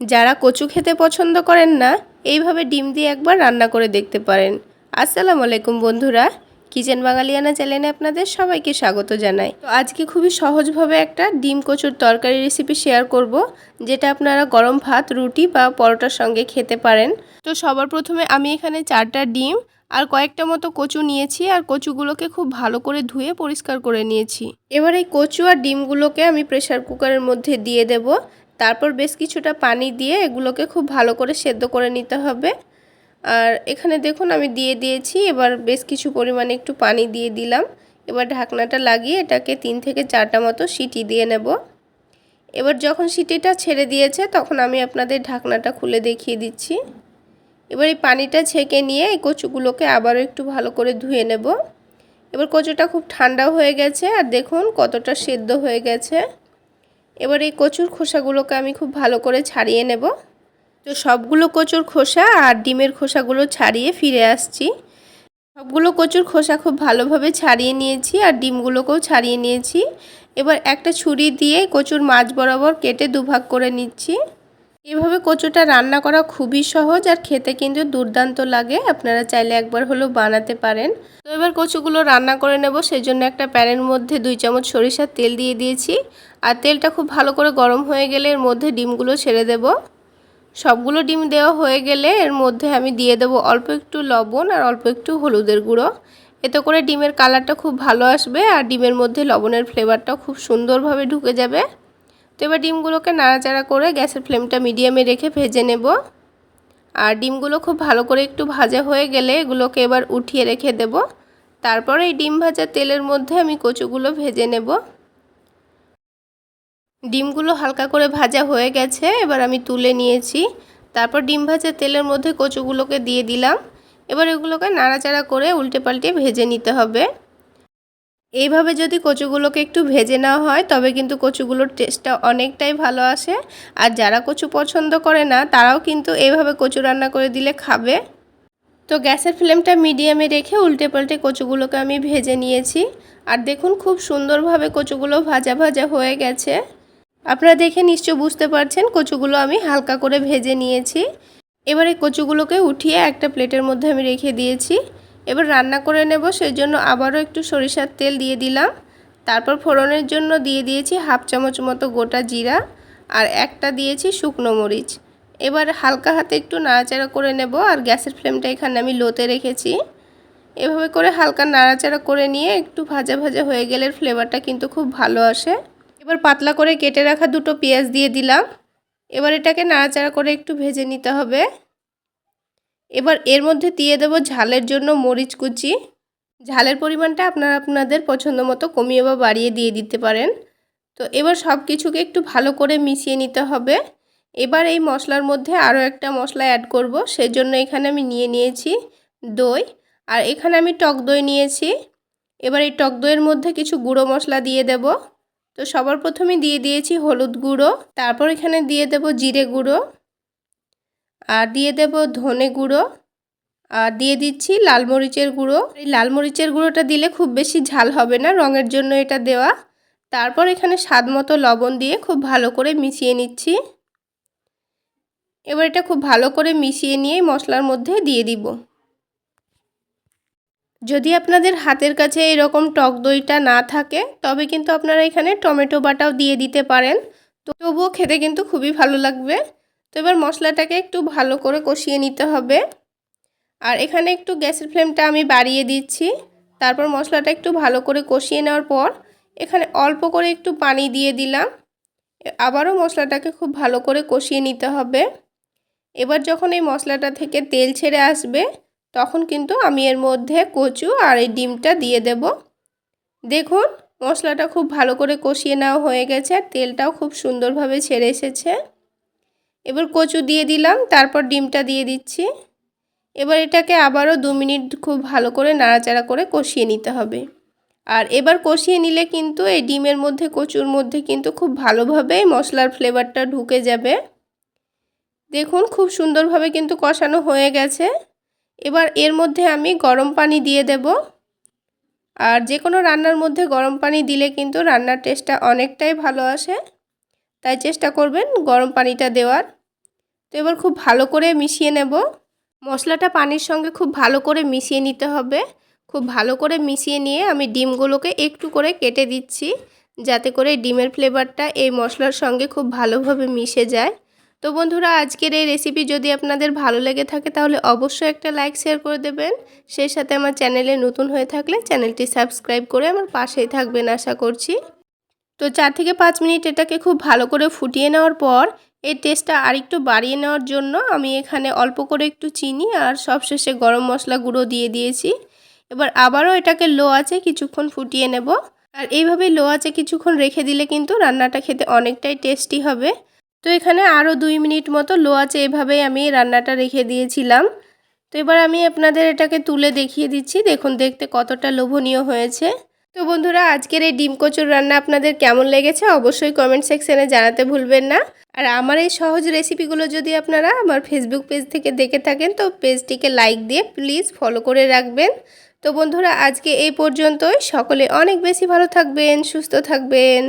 যারা কচু খেতে পছন্দ করেন না, এইভাবে ডিম দিয়ে একবার রান্না করে দেখতে পারেন। আসসালামু আলাইকুম বন্ধুরা, কিচেন বাঙালিয়ানা চ্যানেলে আপনাদের সবাইকে স্বাগত জানাই। তো আজকে খুবই সহজভাবে একটা ডিম কচুর তরকারি রেসিপি শেয়ার করব, যেটা আপনারা গরম ভাত, রুটি বা পরোটার সঙ্গে খেতে পারেন। তো সবার প্রথমে আমি এখানে চারটা ডিম আর কয়েকটা মতো কচু নিয়েছি আর কচুগুলোকে খুব ভালো করে ধুয়ে পরিষ্কার করে নিয়েছি। এবার এই কচু আর ডিমগুলোকে আমি প্রেশার কুকারের মধ্যে দিয়ে দেব। তারপর বেশ কিছুটা পানি দিয়ে এগুলোকে খুব ভালো করে সেদ্ধ করে নিতে হবে। আর এখানে দেখুন আমি দিয়ে দিয়েছি, এবার বেশ কিছু পরিমাণে একটু পানি দিয়ে দিলাম। এবার ঢাকনাটা লাগিয়ে এটাকে তিন থেকে চারটা মতো সিটি দিয়ে নেব। এবার যখন সিটিটা ছেড়ে দিয়েছে, তখন আমি আপনাদের ঢাকনাটা খুলে দেখিয়ে দিচ্ছি। এবার এই পানিটা ছেঁকে নিয়ে এই কচুগুলোকে আবারও একটু ভালো করে ধুয়ে নেব। এবার কচুটা খুব ঠান্ডা হয়ে গেছে, আর দেখুন কতটা সেদ্ধ হয়ে গেছে। এবার এই কচুর খোসাগুলোকে আমি খুব ভালো করে ছাড়িয়ে নেব। তো সবগুলো কচুর খোসা আর ডিমের খোসাগুলো ছাড়িয়ে ফিরে আসছি। সবগুলো কচুর খোসা খুব ভালোভাবে ছাড়িয়ে নিয়েছি আর ডিমগুলোকেও ছাড়িয়ে নিয়েছি। এবার একটা ছুরি দিয়ে কচুর মাছ বরাবর কেটে দুভাগ করে নিচ্ছি। এভাবে কচুটা রান্না করা খুবই সহজ আর খেতে কিন্তু দুর্দান্ত লাগে। আপনারা চাইলে একবার হলেও বানাতে পারেন। তো এবার কচুগুলো রান্না করে নেব। সেই জন্য একটা প্যানের মধ্যে দুই চামচ সরিষার তেল দিয়ে দিয়েছি। আর তেলটা খুব ভালো করে গরম হয়ে গেলে এর মধ্যে ডিমগুলো ছেড়ে দেব। সবগুলো ডিম দেওয়া হয়ে গেলে এর মধ্যে আমি দিয়ে দেব অল্প একটু লবণ আর অল্প একটু হলুদের গুঁড়ো। এতে করে ডিমের কালারটা খুব ভালো আসবে আর ডিমের মধ্যে লবণের ফ্লেভারটাও খুব সুন্দরভাবে ঢুকে যাবে। তো এবার ডিমগুলোকে নাড়াচাড়া করে গ্যাসের ফ্লেমটা মিডিয়ামে রেখে ভেজে নেব। আর ডিমগুলো খুব ভালো করে একটু ভাজা হয়ে গেলে এগুলোকে এবার উঠিয়ে রেখে দেব। তারপরে এই ডিম ভাজা তেলের মধ্যে আমি কচুগুলো ভেজে নেব। ডিমগুলো হালকা করে ভাজা হয়ে গেছে, এবার আমি তুলে নিয়েছি। তারপর ডিম ভাজা তেলের মধ্যে কচুগুলোকে দিয়ে দিলাম। এবার এগুলোকে নাড়াচাড়া করে উল্টে পাল্টে ভেজে নিতে হবে। এইভাবে যদি কচুগুলোকে একটু ভেজে নেওয়া হয়, তবে কিন্তু কচুগুলোর টেস্টটা অনেকটাই ভালো আসে। আর যারা কচু পছন্দ করে না, তারাও কিন্তু এইভাবে কচু রান্না করে দিলে খাবে। তো গ্যাসের ফ্লেমটা মিডিয়ামে রেখে উল্টে পাল্টে কচুগুলোকে আমি ভেজে নিয়েছি। আর দেখুন, খুব সুন্দরভাবে কচুগুলো ভাজা ভাজা হয়ে গেছে। আপনারা দেখে নিশ্চয় বুঝতে পারছেন, কচুগুলো আমি হালকা করে ভেজে নিয়েছি। এবারে কচুগুলোকে উঠিয়ে একটা প্লেটের মধ্যে আমি রেখে দিয়েছি। এবার রান্না করে নেব সেই জন্য আবারও একটু সরিষার তেল দিয়ে দিলাম। তারপর ফোড়নের জন্য দিয়ে দিয়েছি হাফ চামচ মতো গোটা জিরা আর একটা দিয়েছি শুকনো মরিচ। এবার হালকা হাতে একটু নাড়াচাড়া করে নেব আর গ্যাসের ফ্লেমটা এখানে আমি লোতে রেখেছি। এভাবে করে হালকা নাড়াচাড়া করে নিয়ে একটু ভাজা ভাজা হয়ে গেলে ফ্লেভারটা কিন্তু খুব ভালো আসে। এবার পাতলা করে কেটে রাখা দুটো পেঁয়াজ দিয়ে দিলাম। এবার এটাকে নাড়াচাড়া করে একটু ভেজে নিতে হবে। এবার এর মধ্যে দিয়ে দেব ঝালের জন্য মরিচ কুচি। ঝালের পরিমাণটা আপনারা আপনাদের পছন্দ মতো কমিয়ে বা বাড়িয়ে দিয়ে দিতে পারেন। তো এবার সব কিছুকে একটু ভালো করে মিশিয়ে নিতে হবে। এবার এই মশলার মধ্যে আরও একটা মশলা অ্যাড করব সেই জন্য এখানে আমি নিয়ে নিয়েছি দই। আর এখানে আমি টক দই নিয়েছি। এবার এই টক দইয়ের মধ্যে কিছু গুঁড়ো মশলা দিয়ে দেব। তো সবার প্রথমে দিয়ে দিয়েছি হলুদ গুঁড়ো, তারপর এখানে দিয়ে দেব জিরে গুঁড়ো। আর দিয়ে দেব ধনে গুঁড়ো। আর দিয়ে দিচ্ছি লাল মরিচের গুঁড়ো। এই লাল মরিচের গুঁড়োটা দিলে খুব বেশি ঝাল হবে না, রঙের জন্য এটা দেওয়া। তারপর এখানে স্বাদ মতো লবণ দিয়ে খুব ভালো করে মিশিয়ে নিচ্ছি। এবার এটা খুব ভালো করে মিশিয়ে নিয়ে মশলার মধ্যে দিয়ে দিব। যদি আপনাদের হাতের কাছে এরকম টক দইটা না থাকে, তবে কিন্তু আপনারা এখানে টমেটো বাটাও দিয়ে দিতে পারেন। তবুও খেতে কিন্তু খুবই ভালো লাগবে। তো এবার মশলাটাকে একটু ভালো করে কষিয়ে নিতে হবে। আর এখানে একটু গ্যাসের ফ্লেমটা আমি বাড়িয়ে দিচ্ছি। তারপর মশলাটা একটু ভালো করে কষিয়ে নেওয়ার পর এখানে অল্প করে একটু পানি দিয়ে দিলাম। আবারও মশলাটাকে খুব ভালো করে কষিয়ে নিতে হবে। এবার যখন এই মশলাটা থেকে তেল ছেড়ে আসবে, তখন কিন্তু আমি এর মধ্যে কচু আর এই ডিমটা দিয়ে দেব। দেখুন, মশলাটা খুব ভালো করে কষিয়ে নেওয়া হয়ে গেছে আর তেলটাও খুব সুন্দরভাবে ছেড়ে এসেছে। এবার কচু দিয়ে দিলাম, তারপর ডিমটা দিয়ে দিচ্ছি। এবার এটাকে আবারও দু মিনিট খুব ভালো করে নাড়াচাড়া করে কষিয়ে নিতে হবে। আর এবার কষিয়ে নিলে কিন্তু এই ডিমের মধ্যে, কচুর মধ্যে কিন্তু খুব ভালোভাবে মশলার ফ্লেভারটা ঢুকে যাবে। দেখুন, খুব সুন্দরভাবে কিন্তু কষানো হয়ে গেছে। এবার এর মধ্যে আমি গরম পানি দিয়ে দেব। আর যে কোনো রান্নার মধ্যে গরম পানি দিলে কিন্তু রান্নার টেস্টটা অনেকটাই ভালো আসে। তাই চেষ্টা করবেন গরম পানিটা দেওয়ার। তো এবার খুব ভালো করে মিশিয়ে নেব। মশলাটা পানির সঙ্গে খুব ভালো করে মিশিয়ে নিতে হবে। খুব ভালো করে মিশিয়ে নিয়ে আমি ডিমগুলোকে একটু করে কেটে দিচ্ছি যাতে করে ডিমের ফ্লেভারটা এই মশলার সঙ্গে খুব ভালোভাবে মিশে যায়। তো বন্ধুরা, আজকের এই রেসিপি যদি আপনাদের ভালো লেগে থাকে তাহলে অবশ্যই একটা লাইক, শেয়ার করে দেবেন। সেই সাথে আমার চ্যানেলে নতুন হয়ে থাকলে চ্যানেলটি সাবস্ক্রাইব করে আমার পাশেই থাকবেন আশা করছি। তো চার থেকে পাঁচ মিনিট এটাকে খুব ভালো করে ফুটিয়ে নেওয়ার পর এই টেস্টটা আরেকটু বাড়িয়ে নেওয়ার জন্য আমি এখানে অল্প করে একটু চিনি আর সবশেষে গরম মশলা গুঁড়ো দিয়ে দিয়েছি। এবার আবারও এটাকে লো আছে কিছুক্ষণ ফুটিয়ে নেব। আর এইভাবে লো আছে কিছুক্ষণ রেখে দিলে কিন্তু রান্নাটা খেতে অনেকটাই টেস্টি হবে। তো এখানে আরও দুই মিনিট মতো লো আছে এভাবেই আমি রান্নাটা রেখে দিয়েছিলাম। তো এবার আমি আপনাদের এটাকে তুলে দেখিয়ে দিচ্ছি। দেখুন, দেখতে কতটা লোভনীয় হয়েছে। তো বন্ধুরা, আজকের এই ডিম কচুর রান্না আপনাদের কেমন লেগেছে অবশ্যই কমেন্ট সেকশানে জানাতে ভুলবেন না। আর আমার এই সহজ রেসিপিগুলো যদি আপনারা আমার ফেসবুক পেজ থেকে দেখে থাকেন, তো পেজটিকে লাইক দিয়ে প্লিজ ফলো করে রাখবেন। তো বন্ধুরা, আজকে এই পর্যন্তই। সকলে অনেক বেশি ভালো থাকবেন, সুস্থ থাকবেন।